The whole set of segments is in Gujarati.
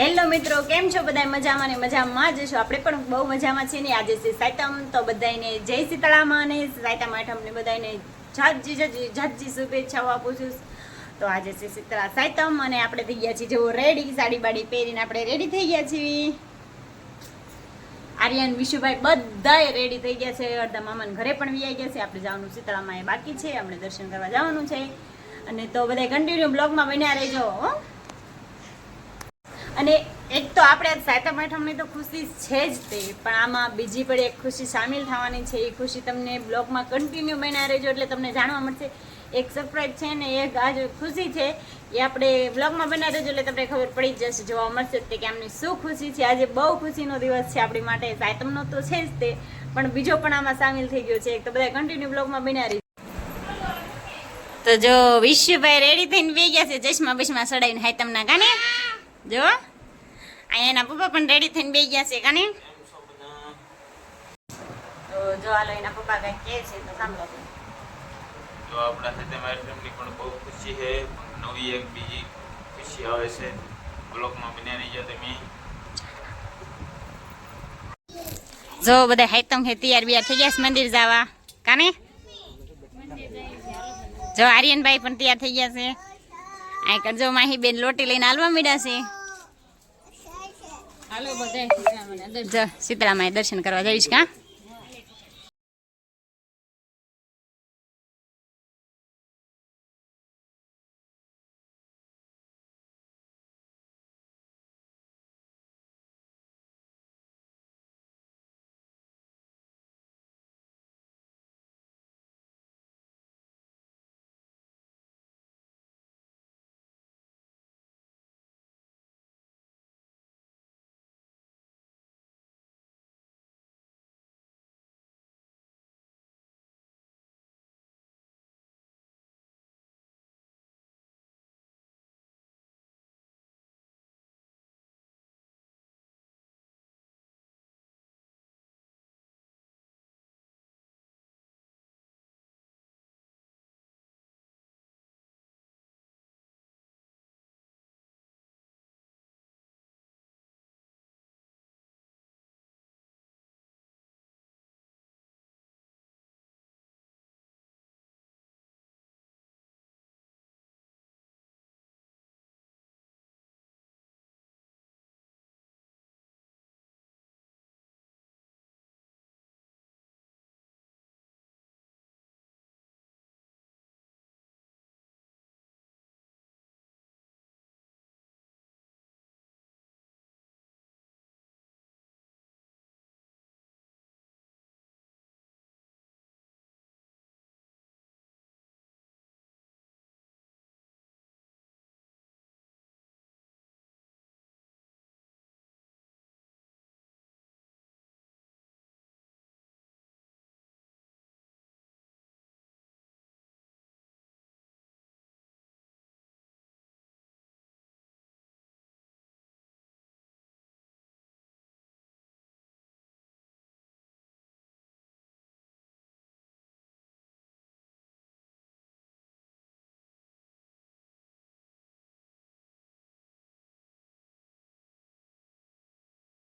હેલો મિત્રો, કેમ છો બધા મજામાં ને મજામાં જ છો? આપણે પણ બહુ મજામાં છીએ ને. આજે છે સાયતમ, તો બધાને જય શીતળામાં અને સાયતમ આઠમને બધાને જાતજી જજી જાતજી શુભેચ્છાઓ આપું છું. તો આજે છે શીતળા સાયતમ અને આપણે થઈ ગયા છીએ જેવો રેડી, સાડી બાડી પહેરીને આપણે રેડી થઈ ગયા છીએ. આર્યન, વિશુભાઈ બધાએ રેડી થઈ ગયા છે. અડધા મામાને ઘરે પણ વી ગયા છે. આપણે જવાનું શીતળામાં એ બાકી છે. આપણે દર્શન કરવા જવાનું છે. અને તો બધા કન્ટિન્યુ બ્લોગમાં બન્યા રહેજો, હો. અને એક તો આપણે સાતમ આઠમની તો ખુશી છે જ તે, પણ આમાં બીજી પણ એક ખુશી સામેલ થવાની છે. એ ખુશી તમને બ્લોગમાં કન્ટિન્યુ બન્યા રહેજો એટલે તમને જાણવા મળશે. એક સરપ્રાઈઝ છે ને એક આજ ખુશી છે. એ આપણે બ્લોગમાં બન્યા રહેજો એટલે તમને ખબર પડી જ જશે, જોવા મળશે તે કે આમની શું ખુશી છે. આજે બહુ ખુશીનો દિવસ છે આપણી માટે. સાતમનો તો છે જ તે, પણ બીજો પણ આમાં સામેલ થઈ ગયો છે. એક તો બધા કન્ટિન્યુ બ્લોગમાં બન્યા રહી તો જો વિશ્વભાઈ રેડી થઈને બે ગયા છે. ચશ્મા બિશ્મા સડાઈને હાય કાને જો. અહીંયા એના પપ્પા પણ રેડી થઈને બે ગયા છે કાને તો જો હાલો એના પપ્પા કઈ કહે છે તો સાંભળો. તો આપણા સાથે મારી ફેમિલી પણ બહુ ખુશી છે નવી એક બીજી ખુશી આવે છે. બ્લોકમાં બન્યા રહી જાઓ તમે. જો બધા હાઈતમ હે તૈયાર બિયાર થઈ ગયા છે મંદિર જવા. કાને જો આર્યનભાઈ પણ તૈયાર થઈ ગયા છે. આ કરજો માહી બેન લોટી લઈને હાલવા મીડ્યા છે. શીતળામાં દર્શન કરવા જઈશ કા?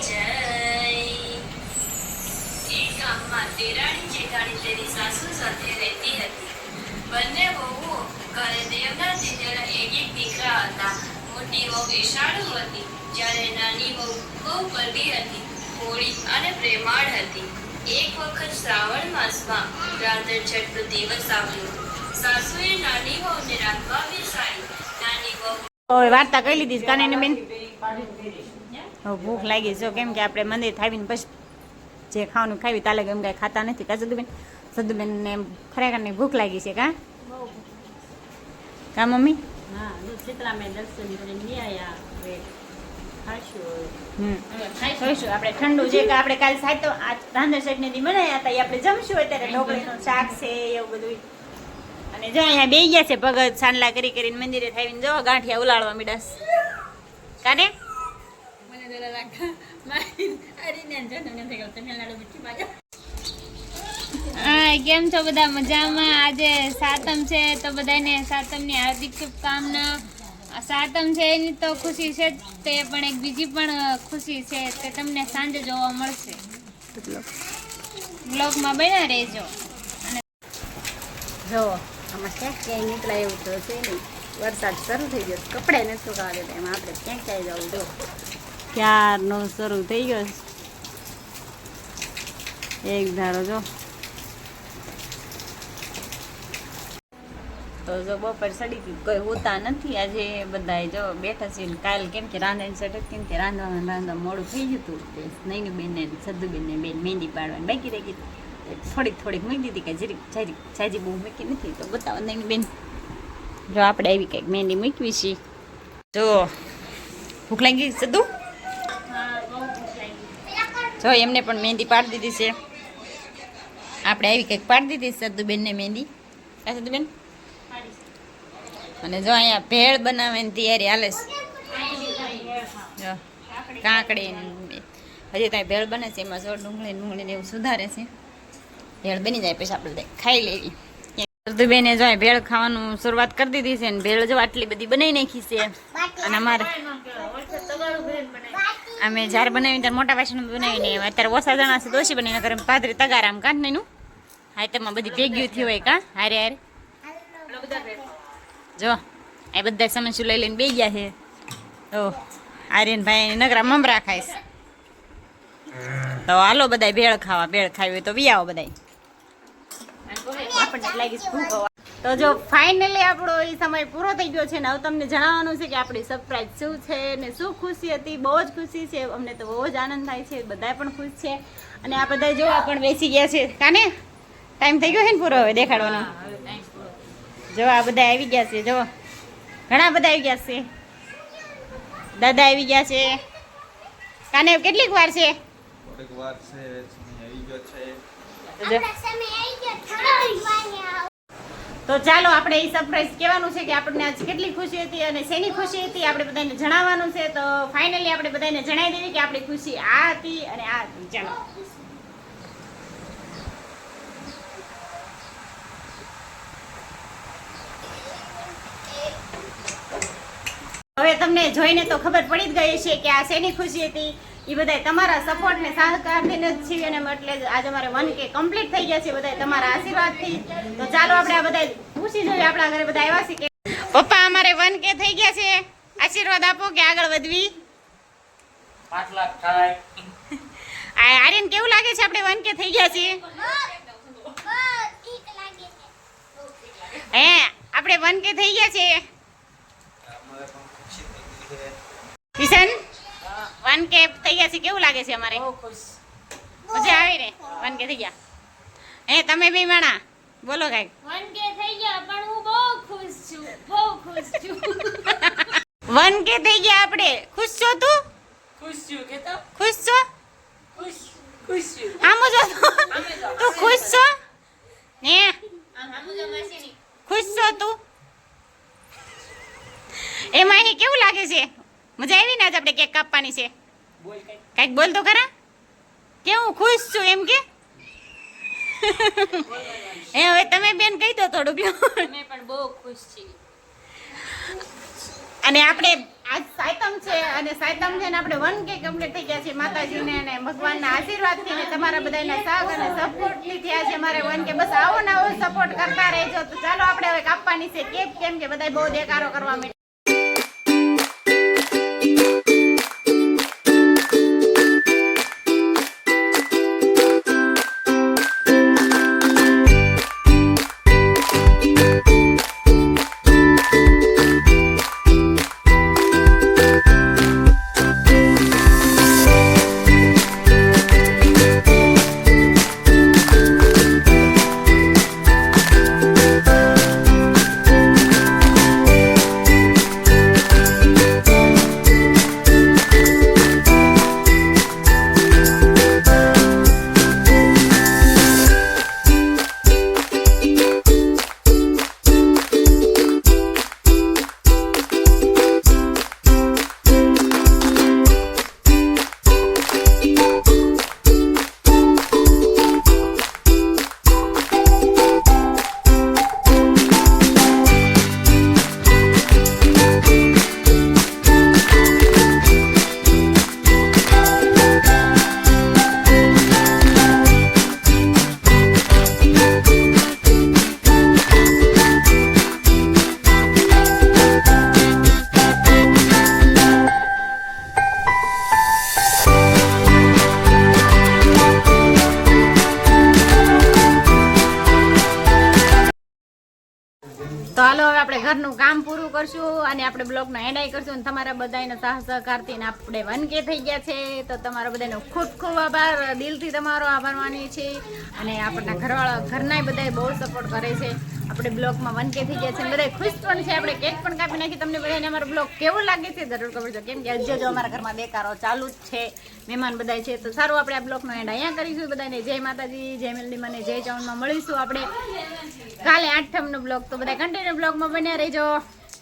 જય એક તેરાણી જેઠાણી તેની સાસુ સાથે રહેતી હતી. બંને વહુઓ ઘરે દેવના તેજના એક દીકરા હતા. મોટી બહુ વિશાળુ હતી, જ્યારે નાની બહુ બહુ બળદી હતી ભોળી અને પ્રેમાળ હતી. એક વખત શ્રાવણ માસમાં રાંધણ છઠનો દિવસ આવ્યો. સાસુએ નાની બહુને રાખવા બેસાડી. નાની બહુ વાર્તા કહી લીધી કાને બેન. ભૂખ લાગી છે કેમ કે આપણે મંદિર થાવીને પછી જે ખાવાનું ખાવી તાલે એમ કાંઈ ખાતા નથી. કા સદુબેન સદુબેનને એમ ખરેખરની ભૂખ લાગી છે, કા કા મમ્મી હા દૂધ શીતળામાં દર્શન કરીને લઈ આયા હવે ખાશું હમ હવે ખાઈશું જોઈશું આપણે ઠંડુ જે કે આપણે કાલ સાહેબ તો આ રાંધણ ચટણી દી બનાવ્યા હતા એ આપણે જમશું અત્યારે ઢોકળીનું શાક છે એવું બધું અને જો અહીંયા બે ગયા છે ભગત સાંડલા કરી કરીને મંદિરે થાવીને જો ગાંઠિયા ઉલાળવા મીડાસ કાને મને જરા રાખા મારી અરીને જો તમને થઈ ગયું તમિલનાડુ મીઠી બાજુ હા, કેમ છો બધા? મજામાં? આજે સાતમ છે, તો બધાને સાતમની હાર્દિક શુભકામના. સાતમ છે, એની તો ખુશી છે જ તે, પણ એક બીજી પણ ખુશી છે તે તમને સાંજે જોવા મળશે. બ્લોગમાં બન્યા રહેજો. જો આમાં ક્યાંક ક્યાંય નીકળાય એવું તો છે નહીં. વરસાદ શરૂ થઈ ગયો, કપડે ને કાઢે એમાં આપણે ક્યાંક ક્યાંય જવું જો ક્યારનો શરૂ થઈ ગયો એક ધારો જો તો જો બપોર સડી કોઈ હોતા નથી. આજે બધાય જો બેઠા છે કાલ કેમ કે રાંધણ સટક કેમ કે રાંધવામાં રાંધવા મોડું થઈ ગયું હતું. તે નહીં બેનને સદ્દુ બેનને બેન મહેંદી પાડવાની બાકી રહી ગઈ થોડીક થોડીક મૂકી દીધી કે જરીક જાજી જાજી બહુ મૂકી નથી. તો બતાવો નહીં બેન જો આપણે આવી કંઈક મહેંદી મૂકવી છીએ જો ભૂખ લાગી સદ્દુ જો એમને પણ મહેંદી પાડી દીધી છે. આપણે આવી કંઈક પાડી દીધી સદ્દુબેનને મહેંદી. કા સદ્દુબેન અને જો અહીંયા ભેળ બનાવવાની તૈયારી હાલે છે. કાકડી ને હજી ત્યાં ભેળ બને છે, એમાં જો ડુંગળી ડુંગળીને એવું સુધારે છે. ભેળ બની જાય પછી આપણે ખાઈ લેવી બેને જો ભેળ ખાવાનું શરૂઆત કરી દીધી છે ને ભેળ જો આટલી બધી બનાવી નાખી છે. અને અમારે અમે જ્યારે બનાવી ત્યારે મોટા વાસણ બનાવીને અત્યારે ઓછા જણા છે દોશી બનાવીને કરે પાદરી તગારામ કાંઠ નહીં હા તેમાં બધી ભેગ્યું થયું હોય કા? હારે હારે. જો એ બધા સમસ્યું લઈ લઈને બે ગયા છે? તો આર્યન ભાઈ નગરા મમરા ખાઈશ તો હાલો બધા ભેળ ખાવા, ભેળ ખાવી તો બી આવો બધા. તો જો ફાઇનલી આપણો એ સમય પૂરો થઈ ગયો છે ને, હવે તમને જણાવવાનું છે કે આપણી સરપ્રાઈઝ શું છે ને શું ખુશી હતી? બહુ જ ખુશી છે, અમને તો બહુ જ આનંદ થાય છે બધા પણ ખુશ છે. અને આ બધા જોવા પણ બેસી ગયા છે. કાને? ટાઈમ થઈ ગયો છે ને પૂરો? હવે દેખાડવાનો. જો આ બધા આવી ગયા છે જો. ઘણા બધા આવી ગયા છે. દાદા આવી ગયા છે. કાને કેટલીક વાર છે? તો ચાલો આપણે એ સરપ્રાઈઝ કહેવાનું છે કે આપણને આજ કેટલી ખુશી હતી અને શેની ખુશી હતી આપણે બધાને જણાવવાનું છે. તો ફાઇનલી આપણે બધાને જણાવી દેવી કે આપણી ખુશી આ હતી અને આ હતી. ચાલો. હવે તમને જોઈને તો ખબર પડી જ ગઈ છે કે આ શેની ખુશી હતી. એ બધા તમારા સપોર્ટ ને સહકારથી જ છીએ અને એટલે આજે અમારે વન કે કમ્પ્લીટ થઈ ગયા છે બધા તમારા આશીર્વાદથી. તો ચાલો આપણે આ બધા પૂછી જોઈએ આપણા ઘરે બધા આવ્યા છે કે પપ્પા અમારે વન કે થઈ ગયા છે. આશીર્વાદ આપો કે આગળ વધવી. પાંચ લાખ થાય. આર્યન કેવું લાગે છે આપણે વન કે થઈ ગયા છીએ? હે આપણે વન કે થઈ ગયા છે અમારે પણ ખુશી થઈ ગઈ છે કિશન વન કે થઈ ગયા છે. કેવું લાગે છે અમારે? મજા આવી રે વન કે થઈ ગયા. હે તમે બી માણા. બોલો કઈ. વન કે થઈ ગયા પણ હું બહુ ખુશ છું. બહુ ખુશ છું. વન કે થઈ ગયા આપણે. ખુશ છો તું? ખુશ છું કે તો ખુશ છો? ખુશ ખુશ છું. આમ જો તું. ખુશ છો? ને. ખુશ છો તું? એમાં અહીં કેવું લાગે છે? મજા આવી ને આજ આપણે કેક કાપવાની છે? કાંઈક બોલ તો ખરા. કેવું ખુશ છું એમ કે? એ હવે તમે બેન કહી દો થોડું કયો અમે પણ બહુ ખુશ છીએ. અને આપણે આજ સાયતમ છે અને સાયતમ છે ને આપણે વન કે કમ્પ્લીટ થઈ ગયા છે માતાજીને અને ભગવાનના આશીર્વાદથી ને તમારા બધાના સાગ અને સપોર્ટથી થયા છે અમારે વન કે બસ આવો ને આવો સપોર્ટ કરતા રહેજો. તો ચાલો આપણે હવે કાપવાની છે કેક કેમ કે બધા બહુ દેકારો કરવા માંડ્યા. ઘરનું કામ પૂરું કરશું અને આપણે બ્લોગનો એન્ડ કરશું અને તમારા બધાને સાહ સહકારથી આપણે વન કે થઈ ગયા છે. તો તમારા બધાનો ખૂબ ખૂબ આભાર. દિલથી તમારો આભાર માનીએ છીએ. અને આપણા ઘરવાળા ઘરના બધાએ બહુ સપોર્ટ કરે છે. આપણે બ્લોગમાં વન કે થઈ ગયા છે બધા ખુશ પણ છે. આપણે કેક પણ કાપી નાખી. તમને બધાને અમારો બ્લોગ કેવો લાગે છે જરૂર ખબર કેમ કે હજી જો અમારા ઘરમાં બેકારો ચાલુ જ છે, મહેમાન બધા છે. તો સારું આપણે આ બ્લોગનો એન્ડ અહીંયા કરીશું બધાને જય માતાજી, જય મેલડી મને, જય ચાવનમાં મળીશું આપણે. કાલે આઠમનો બ્લોગ તો બધા કન્ટિન્યુ બ્લોગમાં બન્યા રહેજો.